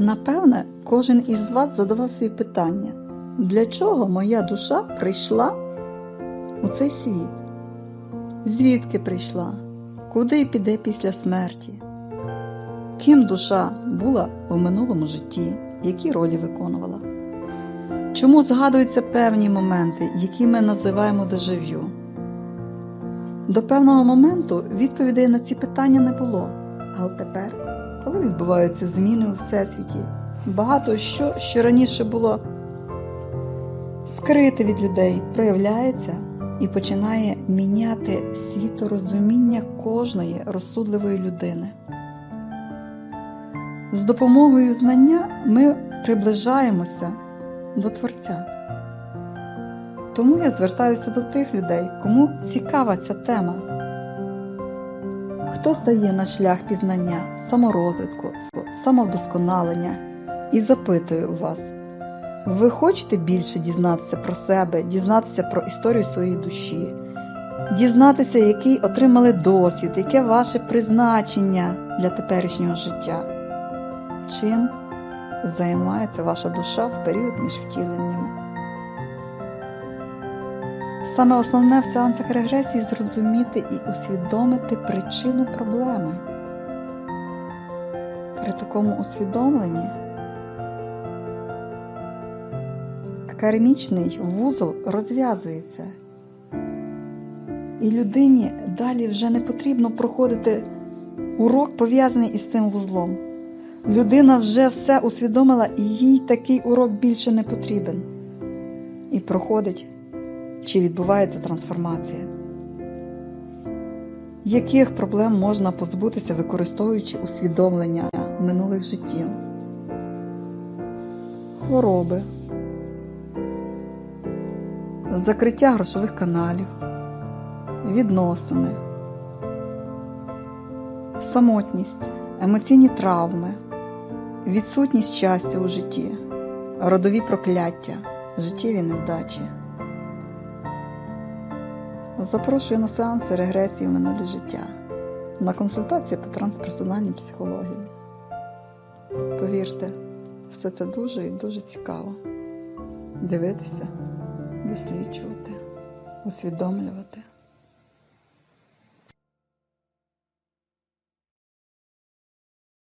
Напевне, кожен із вас задавав собі питання, для чого моя душа прийшла у цей світ? Звідки прийшла? Куди піде після смерті? Ким душа була в минулому житті, які ролі виконувала? Чому згадуються певні моменти, які ми називаємо дежавю? До певного моменту відповідей на ці питання не було, але тепер, коли відбуваються зміни у всесвіті, багато що, що раніше було скрите від людей, проявляється і починає міняти світорозуміння кожної розсудливої людини. З допомогою знання ми приближаємося до Творця. Тому я звертаюся до тих людей, кому цікава ця тема. Хто стає на шлях пізнання, саморозвитку, самовдосконалення і запитує вас, ви хочете більше дізнатися про себе, дізнатися про історію своєї душі, дізнатися, який отримали досвід, яке ваше призначення для теперішнього життя? Чим займається ваша душа в період між втіленнями? Саме основне в сеансах регресії зрозуміти і усвідомити причину проблеми. При такому усвідомленні академічний вузол розв'язується, і людині далі вже не потрібно проходити урок, пов'язаний із цим вузлом. Людина вже все усвідомила, і їй такий урок більше не потрібен. І проходить чи відбувається трансформація. Яких проблем можна позбутися, використовуючи усвідомлення минулих життів? Хвороби, закриття грошових каналів, відносини, самотність, емоційні травми, відсутність щастя у житті, родові прокляття, життєві невдачі. Запрошую на сеанси регресії в минулі життя, на консультації по трансперсональній психології. Повірте, все це дуже і дуже цікаво. Дивитися, досліджувати, усвідомлювати.